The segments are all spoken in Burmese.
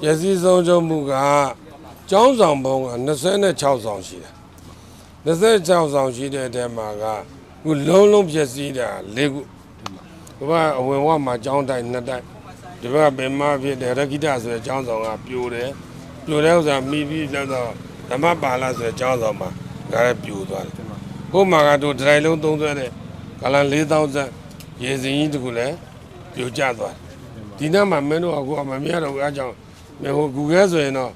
ပျက်စီးဆုံးရှုံးမှုကကျောင်းဆောင်ပုံက26ဆောင်ရှိတယ်26ဆောင်ရှိတဲ့အထဲမှာကခုလုံးလုံးပျက်စီးတာ၄ခုဒီဘက်အဝင်ဝမှာကျောင်းတိုက်နှစ်တိုက်ဒီဘက်ကပင်မဖြစ်တယ်ရခိတဆိုတဲ့ကျောင်းဆောင်ကပြိုတယ်ပြိုတဲ့ဥစ္စာမိပြီးတော့ဓမ္မပါဠဆိုတဲ့ကျောင်းဆောင်မှာဒါလည်းပြိုသွားတယ်ဟိုမှာကတော့ဒရိုင်လုံးသုံးသွဲတဲ့ကလန်4000ဇက်ရေစင်ကြီးတခုလည်းပြိုကျသွားတယ်ဒီနေ့မှမင်းတို့ကကိုမမြတ်တော့ဘူးအဲကြောင့် မင်းဟို Google ဆိုရင်တော့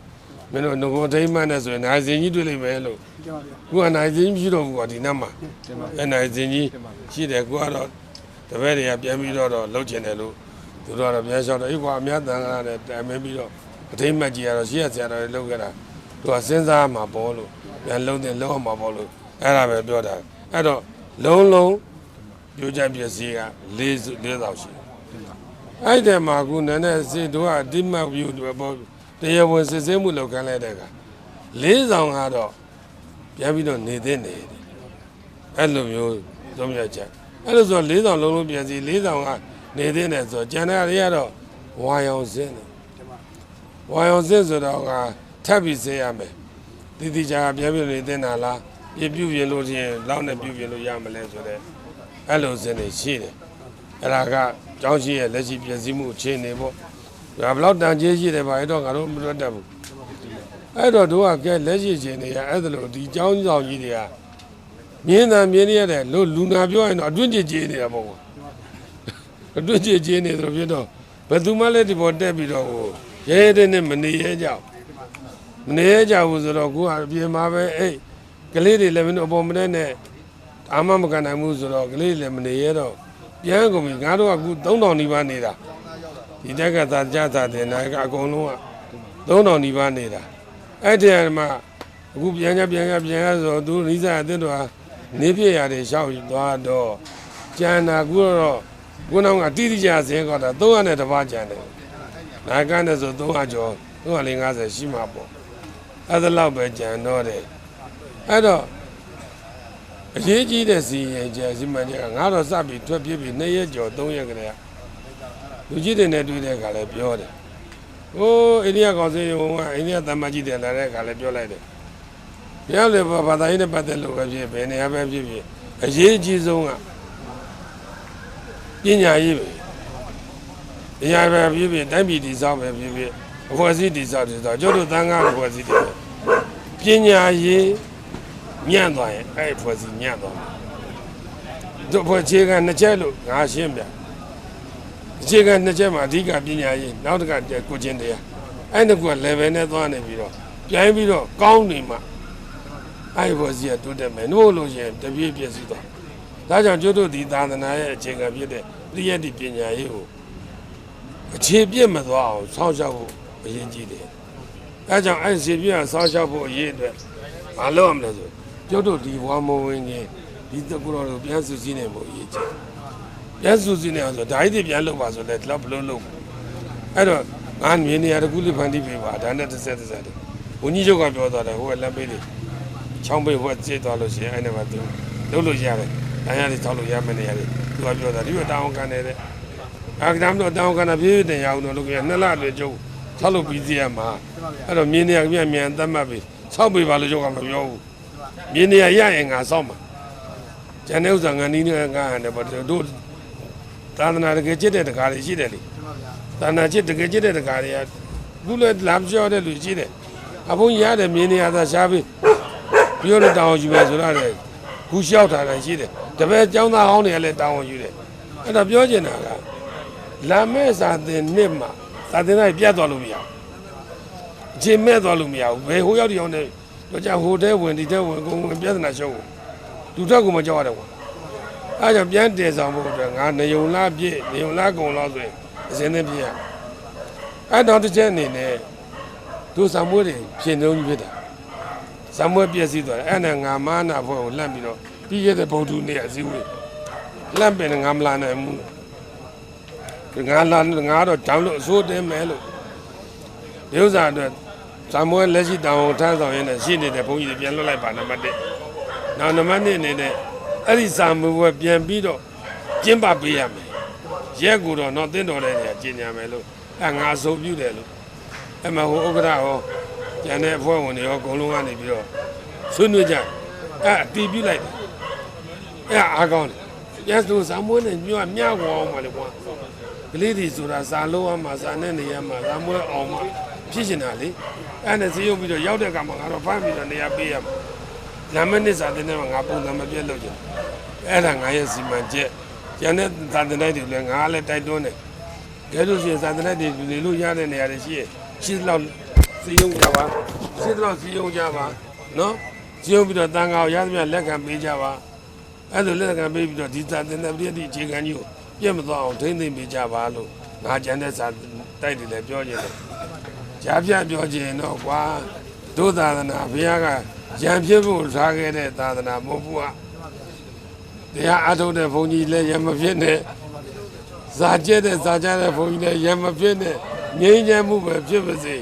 မင်းတို့ငကိုဒိမ့်မှတ်နဲ့ဆိုရင်နိုင်စင်ကြီးတွေ့လိမ့်မယ်လို့တင်ပါဗျာကိုကနိုင်စင်ကြီးမရှိတော့ဘူးကွာဒီနေ့မှတင်ပါအဲနိုင်စင်ကြီးရှိတယ်ကိုကတော့တပည့်တွေကပြန်ပြီးတော့တော့လှုပ်ချင်တယ်လို့သူတို့ကတော့ပြန်လျှောက်တော့အေးကွာအများတန်ခါနဲ့တိုင်မင်းပြီးတော့အထိမ့်မှတ်ကြီးကတော့ရှိရဆရာတော်တွေလုပ်ခဲ့တာသူကစဉ်းစားမှာပေါ့လို့ပြန်လုံးတယ်လုံးအောင်မှာပေါ့လို့အဲ့ဒါပဲပြောတာအဲ့တော့လုံးလုံးပြိုကျပစ္စည်းက၄၄ဆောင်ရှိတယ် အဲ့ဒီမှာကူနည်းနည်းစေတို့ကအတိမတ်ပြုတယ်ပေါ့တရားဝင်စစ်ဆေးမှုလုပ်ခိုင်းလိုက်တဲ့ကလေးဆောင်ကတော့ပြန်ပြီးတော့နေတဲ့နေတယ်အဲ့လိုမျိုးသုံးရချက်အဲ့လိုဆိုတော့လေးဆောင်လုံးလုံးပြန်စီလေးဆောင်ကနေတဲ့နေဆိုတော့ကျန်တဲ့တွေကတော့ဝါရောင်စင်းတယ်ဝါရောင်စင်းဆိုတော့ကထပ်ပြီးဆေးရမယ်တိတိကျကျပြန်ပြီးနေတဲ့နာလားပြပြုပြင်လို့ချင်းလောက်နဲ့ပြုပြင်လို့ရမလဲဆိုတော့အဲ့လိုစင်းတွေရှိတယ်အဲ့ဒါက ကျောင်းရှိရဲ့လက်ရှိပြည်စည်းမှုအခြေအနေပေါ့ဒါဘလောက်တန်ကြီးရှိတယ်ဗျအဲ့တော့ငါတို့မလွတ်တတ်ဘူးအဲ့တော့တို့ကကဲလက်ရှိအခြေအနေကအဲ့ဒါလို့ဒီကျောင်းဆောင်ကြီးတွေကမြင်းတန်မြင်းရတဲ့လို့လူနာပြောရင်တော့အတွင်းကြည်ကြည်နေတာပေါ့ကွာအတွင်းကြည်ကြည်နေတယ်ဖြစ်တော့ဘယ်သူမှလည်းဒီပေါ်တက်ပြီးတော့ဟိုရဲရဲတဲ့နဲ့မနေရကြဘူးမနေရကြဘူးဆိုတော့ကိုကအပြင်မှာပဲအိတ်ကလေးတွေလည်းမင်းတို့အပေါ်မနဲ့နဲ့အာမမကန်နိုင်ဘူးဆိုတော့ကလေးတွေလည်းမနေရတော့ ပြန်ကုန်ပြီငါတို့ကအခု3000နီးပါးနေတာဒီတက်ကသာကြသာတင်တာကအကုန်လုံးက3000နီးပါးနေတာအဲ့ဒီမှာအခုပြန်ကြပြန်ကြပြန်ရဆိုသူရိစာအသစ်တော်နေပြရတဲ့ရှောက်သွားတော့ကျန်တာကူတော့ခုနောက်ကတိတိကျစင်းကောတာ300နဲ့တပါးကျန်တယ်နာကန်တဲ့ဆို300ကျော်350ရှိမှာပေါ့အဲ့ဒါလောက်ပဲကျန်တော့တယ်အဲ့တော့ အရေးကြီးတဲ့စီရင်ကျစီမံချက်ကငါတော့စပြီးထွက်ပြေးပြီး2ရက်ကျော်3ရက်ကလေးကလူကြီးတွေနဲ့တွေ့တဲ့အခါလည်းပြောတယ်။ဟိုးအိန္ဒိယကောင်စီရုံကအိန္ဒိယသမ္မကြီးတွေလာတဲ့အခါလည်းပြောလိုက်တယ်။ဘုရားလည်းဘာသာရေးနဲ့ပတ်သက်လို့ပဲဖြစ်ဘယ်နေရာပဲဖြစ်ဖြစ်အရေးကြီးဆုံးကပညာရေးပဲ။ပညာပဲဖြစ်ဖြစ်တိုင်းပြည်တည်ဆောက်ပဲဖြစ်ဖြစ်အဖွဲ့အစည်းတည်ဆောက်တည်ဆောက်ကျတို့သံဃာအဖွဲ့အစည်းတွေပဲပညာရေး ညံ့သွားရင်အဲ့ဒီဖွဲ့စီညံ့သွားမှာတို့ဖွဲ့ခြေကနှစ်ချက်လို့ငါရှင်းပြခြေကနှစ်ချက်မှာအဓိကပညာရေးနောက်တစ်ခါကျကိုချင်းတရားအဲ့ဒီက level နဲ့သွားနေပြီးတော့ပြိုင်းပြီးတော့ကောင်းနေမှအဲ့ဒီဖွဲ့စီကတိုးတက်မယ်နှို့လို့ရှိရင်တပြေးပြည့်စည်သွားဒါကြောင့်ကျွတ်တို့ဒီသာသနာရဲ့အခြေခံဖြစ်တဲ့ပြည့်ရည်ပညာရေးကိုအခြေပြည့်မသွားအောင်စောင့်ရှောက်ဖို့အရေးကြီးတယ်အဲကြောင့်အဲ့ဒီအခြေပြည့်အောင်စောင့်ရှောက်ဖို့အရေးအတွက်မလုပ်ရမလဲဆိုကျု ပ်တို့ဒီဝါမဝင်ကြီးဒီတကူတော်ကိုပြန်စုစည်းနေဖို့အရေးကြီးပြန်စုစည်းနေအောင်ဆိုဓာတ်တွေပြန်လုပ်ပါဆိုလဲတော့ဘလို့လုပ်အဲ့တော့ငါမြင်နေရတကူလေးဖန်တီးပေးပါဒါနဲ့တစ်ဆက်တစ်ဆက်တည်းဘုန်းကြီးချုပ်ကပြောသွားတယ်ဟိုကလက်ပေးတွေချောင်းပေးဘွက်ကျေးသွားလို့ရှိရင်အဲ့နဲ့မှသူလုပ်လို့ရတယ်တိုင်းရည်ထောက်လို့ရမယ်နေရတယ်သူကပြောတာဒီကတောင်းကန်နေတဲ့အာကဒမ်တော့တောင်းကန်တာပြည့်တင်ရအောင်လို့လုပ်ရနှစ်လအတွင်းကျုပ်ဆောက်လို့ပြီးစီရမှာအဲ့တော့မြင်နေရပြန်မြန်သတ်မှတ်ပြီးဆောက်ပေးပါလို့ကျုပ်ကမပြောဘူး မြင်းနေရရရင်ငါဆောက်မှာကျန်တဲ့ဥစ္စာငါနီးနေငါဟန်တယ်ဗောတို့သာသနာတကယ်ချစ်တဲ့တကားတွေရှိတယ်လေသာသနာချစ်တကယ်ချစ်တဲ့တကားတွေကခုလည်းလာမပြောတဲ့လူရှိတယ်အဘုန်းကြီးရတယ်မြင်းနေရသာရှားပြီးပြောလို့တောင်းယူမယ်ဆိုတော့လေခုလျှောက်ထားတယ်ရှိတယ်တပည့်ကျောင်းသားဟောင်းတွေကလည်းတောင်းယူတယ်အဲ့တော့ပြောချင်တာကလာမဲ့စာသင်နှစ်မှာစာသင်တိုင်းပြတ်သွားလို့မရဘူးအချိန်မဲ့သွားလို့မရဘူးဘယ်ဟိုရောက်တယောက်နဲ့ တော့ကြာဟိုတဲဝင်ဒီတဲဝင်အကုန်ဝင်ပြဿနာရှုပ်ကိုလူတက်ကိုမကြောက်ရတယ်ကွာအဲကြောင့်ပြန်တည်ဆောင်ဖို့အတွက်ငါနေုံလားပြည့်နေုံလားကုံလားဆိုရင်အစင်းသင်းပြည့်ရအဲတော့တစ်ချက်အနေနဲ့တို့ဆံမွေးတွေဖြစ်နေုံကြီးဖြစ်တာဆံမွေးပြည့်စည်သွားတယ်အဲ့နဲ့ငါမာနာဖွဲ့ကိုလန့်ပြီးတော့ပြီးရတဲ့ဗုဒ္ဓနေ့အစည်းအဝေးလန့်ပင်ငါမလာနိုင်ဘူးငါလာငါတော့တောင်းလို့အစိုးတင်းမယ်လို့ဒီဥစ္စာအတွက် ဇာမွဲလက်ရှိတောင်ထမ်းဆောင်ရင်းနဲ့ရှိနေတဲ့ဘုန်းကြီးတွေပြန်လွတ်လိုက်ပါနံပါတ်1နောက်နံပါတ်2အနေနဲ့အဲ့ဒီဇာမွဲပြန်ပြီးတော့ကျင်းပပေးရမယ်ရက်ကူတော့တော့တင်းတော်တဲ့နေရာကျင်ညာမယ်လို့အဲငါအဆိုပြုတယ်လို့အဲ့မှာဟိုဥက္ကဋ္ဌဟောကျန်တဲ့အဖွဲ့ဝင်တွေရောအကုန်လုံးကနေပြီးတော့ဆွေးနွေးကြအဲ့အတီးပြလိုက်တယ်အဲ့အားကောင်းတယ်ကျန်သူဇာမွေးနဲ့ညွတ်မြကွာအောင်ပါလေကွာကလေးတွေဆိုတာဇာလုံးအောင်မှာဇာနဲ့နေရမှာဇာမွေးအောင်မှာ ဖြစ်ရှင်တာလေအဲ့နဲ့စီးရုံပြီးတော့ရောက်တဲ့ကမှာငါတော့ဖမ်းပြီးတော့နေရာပေးရမှာလမ်းမနစ်စာတဲ့နဲ့ငါပုံစံမပြတ်လို့ကျင်အဲ့ဒါငါရဲ့စီမံချက်ကျန်တဲ့သာသနာ့တွေလည်းငါလည်းတိုက်တွန်းတယ်ကဲလို့ရှိရင်သာသနာ့တွေနေလို့ရတဲ့နေရာတွေရှိရဲ့ရှိသလောက်စီယုံကြပါရှိသလောက်စီယုံကြပါနော်စီယုံပြီးတော့တန်ခါကိုရသမျှလက်ခံပေးကြပါအဲ့လိုလက်ခံပေးပြီးတော့ဒီသာသနာ့ပြည်တိအခြေခံကြီးကိုပြတ်မသွားအောင်ထိမ့်သိမ့်ပေးကြပါလို့ငါကြံတဲ့စာတိုက်တယ်လည်းပြောကြတယ် ကြားပြပြောချင်တော့ကွာတို့သာသနာဘုရားကရံဖြစ်ဖို့ထားခဲ့တဲ့သာသနာမဟုတ်ဘူးကတရားအထုတ်တဲ့ဘုန်းကြီးလည်းရံမဖြစ်နဲ့ဇာကျက်တဲ့ဇာကြတဲ့ဘုန်းကြီးလည်းရံမဖြစ်နဲ့ငြိမ်းချမ်းမှုပဲဖြစ်ပါစေ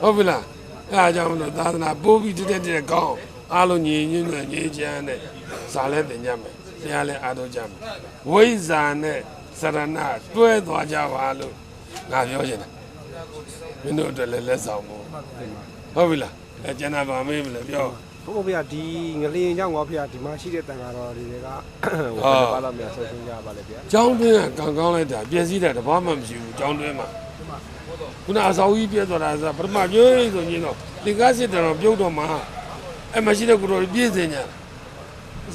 ဟုတ်ပြီလားအဲအားကြောင့်မလို့သာသနာပိုးပြီးတက်တက်တက်ကောင်းအားလုံးညီညွတ်နဲ့ငြိမ်းချမ်းတဲ့ဇာလည်းတင်ကြမယ်တရားလည်းအားထုတ်ကြမယ်ဝိဇာနဲ့စရဏတွဲသွားကြပါလို့ငါပြောချင်တယ် မင်းတို့အတွက်လည်းလက်ဆောင်ဖို့ဟုတ်ပြီလားအဲကျန်တာပါမေးမလဲပြောဘုရားဗျာဒီငလျင်ကြောင့်ငေါဖေဒီမှာရှိတဲ့တန်ဃာတော်တွေကဟိုဘာလို့များဆုံးရှင်းကြပါလဲဗျာကျောင်းတွင်းကကံကောင်းလိုက်တာပြည့်စည်တာတဘာမှမရှိဘူးကျောင်းတွင်းမှာခုနအစာဦးကြီးပြည့်သွားတာဆိုပထမကျိုးဆိုရင်တော့ဒီကားစစ်တယ်တော့ပြုတ်တော့မှာအဲ့မရှိတဲ့ကိုယ်တော်ပြည့်စင်ညာ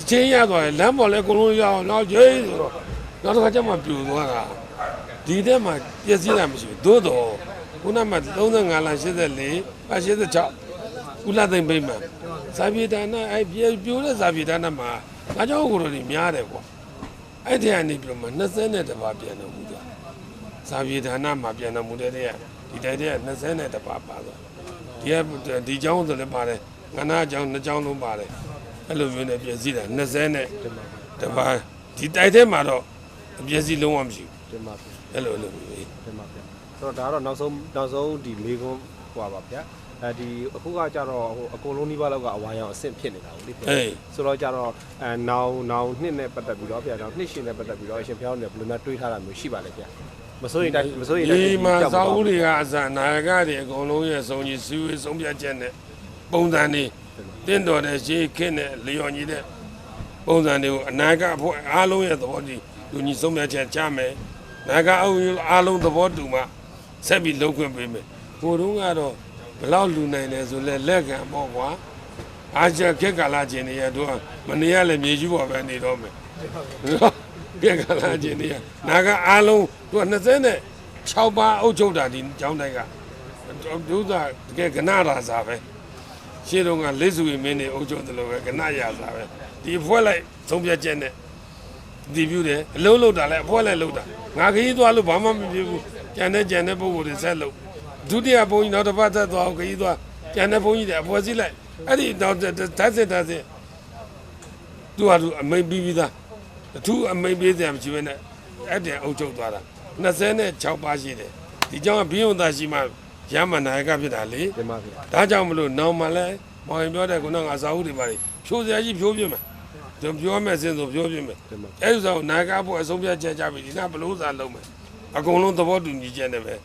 ချင်းရသွားရင်လမ်းပေါ်လဲအကုန်လုံးရအောင်နောက်ကျိဆိုတော့နောက်တစ်ခါကျမှပြူသွားတာဒီတက်မှာပြည့်စည်တာမရှိဘူးသို့တော့ ခုနမှ35လ84အ86ဦးလာသိမ့်ပိမ့်မှာဇာပြေဒါနအဲ့ပြိုပြိုတဲ့ဇာပြေဒါနမှာငါเจ้าကိုယ်တော်ကြီးများတယ်ကွာ အဲ့ဒီကနေပြီးတော့မှ20နဲ့တပါးပြန်တော်မူသွားဇာပြေဒါနမှာပြန်တော်မူတဲ့တည်းကဒီတိုက်တည်းက20နဲ့တပါးပါသွားဒီကဒီเจ้าဆိုလည်းပါတယ်ငနာเจ้าနှစ်เจ้าလုံးပါတယ်အဲ့လိုမျိုးနဲ့ပြည့်စည်တာ20နဲ့တပါးဒီတိုက်ထဲမှာတော့အပြည့်စည်လုံးဝမရှိ တင်ပါဗျာ ဘူးအဲ့လိုအဲ့လိုမျိုး တင်ပါဗျာ ဆိုတော့ဒါကတော့နောက်ဆုံးနောက်ဆုံးဒီမေကွန်းဟွာပါဗျာအဲဒီအခုကကြတော့ဟိုအကုန်လုံးဒီဘက်လောက်ကအဝါရောင်အဆင့်ဖြစ်နေတာဟုတ်လေအေးဆိုတော့ကြတော့အဲနောင်နောင်နှစ်နဲ့ပတ်သက်ပြီးတော့ဗျာနောင်နှစ်ရှင်နဲ့ပတ်သက်ပြီးတော့အရှင်ဘုရားနဲ့ဘယ်လိုများတွေးထားတာမျိုးရှိပါလဲဗျာမစိုးရင်တိုင်းမစိုးရင်တိုင်းဒီမှာသာဦးတွေကအစနာယကတွေအကုန်လုံးရဲ့စုံကြီးစီဝေးဆုံးဖြတ်ချက်နဲ့ပုံစံတွေတင့်တော်တဲ့ရှေးခင်းတဲ့လျော်ညီတဲ့ပုံစံတွေကိုအနာဂတ်အဖွဲ့အားလုံးရဲ့သဘောတည်လူညီဆုံးဖြတ်ချက်ချမယ်။နာဂတ်အုပ်စုအားလုံးသဘောတူမှ ဆက်ပြီးလုပ်ခွင့်ပေးမယ်။ကိုတုံးကတော့ဘယ်လောက်လူနိုင်တယ်ဆိုလဲလက်ခံပေါ့ကွာ။အားချက်ခက်ကာလာခြင်းတွေရတော့မနေရလည်းမြေကြီးပေါ်ပဲနေတော့မယ်။နော်ခက်ကာလာခြင်းတွေရနာဂတ်အားလုံးသူက26ပါးအုပ်ချုပ်တာဒီကျောင်းတိုက်ကဒုသာတကယ်ကနရာစာပဲရှင်းတော့ကလက်စုရင်မင်းနေအုပ်ချုပ်တယ်လို့ပဲကနရာစာပဲဒီဖွဲ့လိုက်သုံးပြချက်နဲ့ ဒီပြူတယ်အလုံးလုံးတာလဲအဖွဲလိုက်လုံးတာငါခကြီးသွားလို့ဘာမှမဖြစ်ဘူးကြံတဲ့ကြံတဲ့ပုံကိုယ်တွေဆက်လို့ဒုတိယဘုန်းကြီးနောက်တစ်ပတ်သက်သွားအောင်ခကြီးသွားကြံတဲ့ဘုန်းကြီးတွေအဖွဲစည်းလိုက်အဲ့ဒီနောက်ဓာတ်စစ်ဓာတ်စစ်သူကသူအမိန်ပြီးပြီးသားအထူးအမိန်ပေးစရာမရှိဘဲနဲ့အဲ့တဲ့အုပ်ချုပ်သွားတာ26ပါးရှိတယ်ဒီကြောင့်ဘီယွန်သားရှိမှရမနာယကဖြစ်တာလေတင်ပါဗျာဒါကြောင့်မလို့နောင်မှလည်းမောင်ရင်ပြောတဲ့ခုနကအစာအုပ်တွေပါလေဖြိုးစရာကြီးဖြိုးပြမယ် သူပြောမယ်စင်ဆိုပြောပြမယ်တင်ပါအဲ့ဒီဆိုနာဂဖို့အဆုံးဖြတ်ချက်ကြပြီဒီနာဘလို့သာလုံးမယ်အကုန်လုံးသဘောတူညီချက်နဲ့ပဲ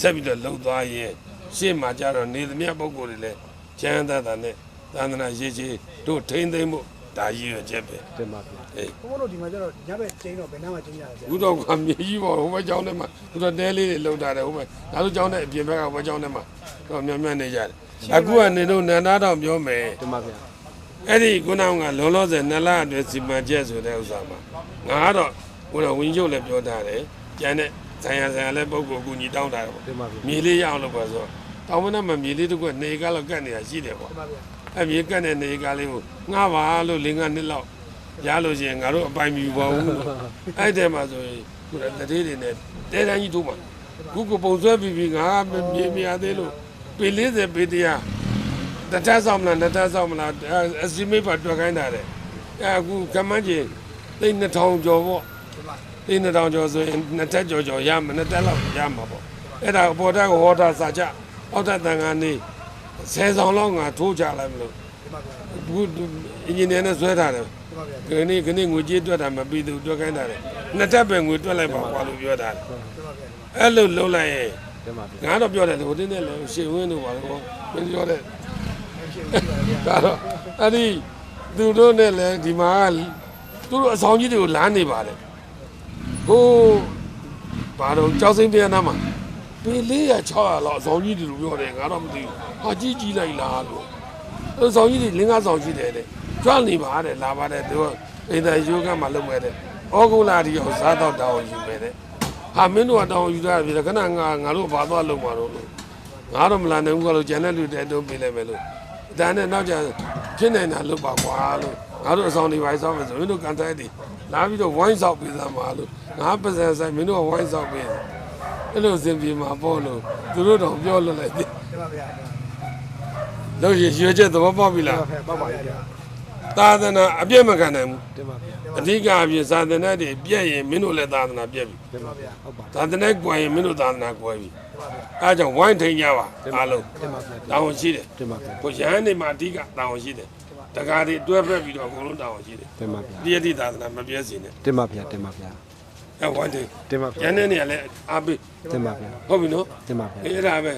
ဆက်ပြီးတော့လှုပ်သွားရင်ရှေ့မှာကြတော့နေသမျှပုံကိုယ်တွေလည်းကျမ်းသာသာနဲ့သာသနာရေးကြီးတို့ထိမ့်သိမ့်ဖို့ဒါရည်ရွယ်ချက်ပဲတင်ပါဗျာအေးဘုန်းဘုန်းတို့ဒီမှာကျတော့ညဘက်ကျင်းတော့ဘယ်နှမ်းမှကျင်းကြရဗျာဘုတော့ကမြေကြီးပေါ်ဟိုဘက်ကျောင်းထဲမှာသူတို့တဲလေးတွေလှုပ်ထားတယ်ဟိုဘက်ဒါဆိုကျောင်းထဲအပြင်ဘက်ကဟိုဘက်ကျောင်းထဲမှာတော့မြတ်မြတ်နေကြတယ်အခုကနေတော့နန္ဒာတော်ပြောမယ်တင်ပါဗျာ အဲ့ဒီခုနကလောလောဆယ်နှစ်လအတွင်းစီမံချက်ဆိုတဲ့ဥစ္စာမှာငါကတော့ဟိုတော့ဝင်းချုပ်လည်းပြောထားတယ်ကျန်တဲ့ဇာယဇာယလည်းပုဂ္ဂိုလ်ကူညီတောင်းတာပေါ့တင်ပါဗျာမြေလေးရအောင်လုပ်ပါဆိုတော့တောင်းမနဲ့မမြေလေးတစ်ခုကနေကားလောက်ကတ်နေတာရှိတယ်ပေါ့ဒီမှာဗျာအဲ့မြေကတ်တဲ့နေကားလေးကိုငှားပါလို့လင်းကနှစ်လောက်ရလို့ရှိရင်ငါတို့အပိုင်မြူပါဘူးလို့အဲ့တဲ့မှာဆိုရင်ခုနတတိတွေနဲ့တဲတန်းကြီးတို့မှာခုကပုံဆွဲပြီးပြီးငါမမြေမရသေးလို့ပေ40ပေတရား တထဆောင်မလားနှစ်ထဆောင်မလားအစီမေးပါတွေ့ခိုင်းတာတဲ့အဲအခုကမန်းကြီးသိန်း2000ကျော်ပေါ့သိန်း2000ကျော်ဆိုရင်နှစ်ထက်ကျော်ကျော်ရမှာနှစ်ထက်လောက်ရမှာပေါ့အဲ့ဒါအပေါ်တက်ကိုဟောတာစာချအောက်ထက်တန်ခါနေဆယ်ဆောင်လောက်ငါထိုးချလိုက်မလို့ဒီမှာဗျာအခုအင်ဂျင်နီယာနဲ့ဆွဲထားတယ်ဒီမှာဗျာခဏခဏငွေကြေးတွက်တာမပြီးသူတွက်ခိုင်းတာလေနှစ်ထက်ပဲငွေတွက်လိုက်ပါကွာလို့ပြောတာလေဒီမှာဗျာအဲ့လိုလုံးလိုက်ရင်တင်ပါဗျာငါတော့ပြောတယ်လေဟိုတင်းနဲ့လေရှေဝင်းတို့ပါတော့မင်းပြောတယ်ရှင်းပြပါဗျာ ဒါတော့အဲ့ဒီသူတို့နဲ့လည်းဒီမှာကသူတို့အဆောင်ကြီးတွေကိုလမ်းနေပါတယ်ဟိုဘာတော့ကြောက်စိမ့်ပြန်နာမှာပေ400 600လောက်အဆောင်ကြီးတွေလို့ပြောတယ်ငါတော့မသိဘူးဟာကြီးကြီးလိုက်လားလို့အဆောင်ကြီးတွေလင်းကားဆောင်ရှိတယ်တဲ့ကြွနေပါတဲ့လာပါတယ်သူကအိမ်သာယောဂမှာလုပ်မဲ့တဲ့ဩဂုလာဒီအောင်စားတော့တောင်းယူမဲ့တဲ့ဟာမင်းတို့ကတောင်းယူတာပြီခဏငါငါတို့ဘာသွားလုပ်မှာတော့လို့ငါတော့မလာနိုင်ဘူးကလို့ဂျန်တဲ့လူတဲ့တုံးပေးလိုက်မယ်လို့ ဒါနဲ့နောက်ကျဖြစ်နေတာလုပ်ပါကွာလို့ငါတို့အဆောင်တွေပါဆောက်မယ်ဆိုမင်းတို့ကန်တိုင်းတွေလာပြီးတော့ဝိုင်းဆောက်ပေးသမှာလို့ငါပါစံဆိုင်မင်းတို့ကဝိုင်းဆောက်ပေးအဲ့လိုစင်ပြေမှာပေါ့လို့သူတို့တော့ပြောလွတ်လိုက်တယ်တင်ပါဗျာလို့ရရွှေချက်သဘောပေါက်ပြီတင်လားပါဗျာပေါ့ပါဗျာ သာသနာအပြည့်မခံနိုင်ဘူးတင်ပါဗျာအဓိကအပြင်သာသနာတွေပြည့်ရင်မင်းတို့လည်းသာသနာပြည့်ပြီတင်ပါဗျာဟုတ်ပါသာသနာကွယ်ရင်မင်းတို့သာသနာကွယ်ပြီအဲဒါကြောင့်ဝိုင်းထိန်ကြပါအားလုံးတင်ပါဗျာတောင်းရှိတယ်တင်ပါဗျာကိုရဟန်းနေမှာအဓိကတောင်းရှိတယ်တကားတွေတွဲဖက်ပြီးတော့အကုန်လုံးတောင်းရှိတယ်တင်ပါဗျာပြည့်တိသာသနာမပြည့်စင်နဲ့တင်ပါဗျာတင်ပါဗျာအဲဝိုင်းထိန်တင်ပါရဗျာန်တဲ့နေရာလဲအားပေးတင်ပါဗျာဟုတ်ပြီနော်တင်ပါဗျာအဲ့ဒါပဲ